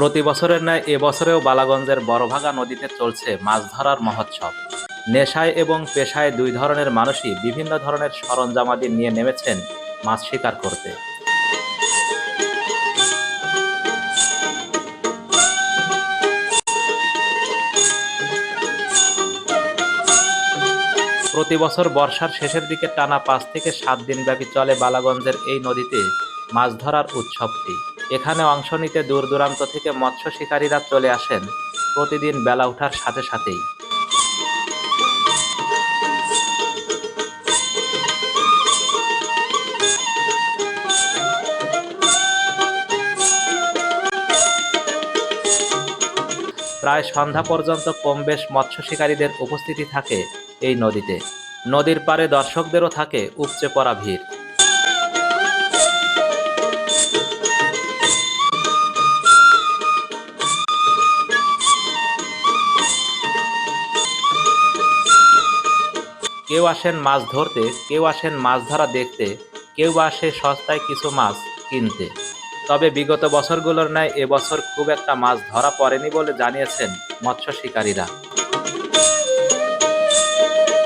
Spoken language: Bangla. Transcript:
প্রতি বছরের ন্যায় এবছরেও বালাগঞ্জের বড়ভাগা নদীতে চলছে মাছ ধরার মহোৎসব। নেশায় এবং পেশায় দুই ধরনের মানুষই বিভিন্ন ধরনের সরঞ্জামাদি নিয়ে নেমেছেন মাছ শিকার করতে। প্রতি বছর বর্ষার শেষের দিকে টানা পাঁচ থেকে সাত দিন ব্যাপী চলে বালাগঞ্জের এই নদীতে মাছ ধরার উৎসবটি। এখানে অংশ নিতে দূর দূরান্ত থেকে মৎস্য শিকারীরা চলে আসেন প্রতিদিন বেলা ওঠার সাথে সাথেই। প্রায় সন্ধ্যা পর্যন্ত কমবেশ মৎস্য শিকারীদের উপস্থিতি থাকে এই নদীতে। নদীর পারে দর্শকদেরও থাকে উপচে পড়া ভিড়। কেউ আসেন মাছ ধরতে, কেউ আসেন মাছ ধরা দেখতে, কেউ বা আসে সস্তায় কিছু মাছ কিনতে। তবে বিগত বছরগুলোর ন্যায় এবছর খুব একটা মাছ ধরা পড়েনি বলে জানিয়েছেন মৎস্য শিকারীরা।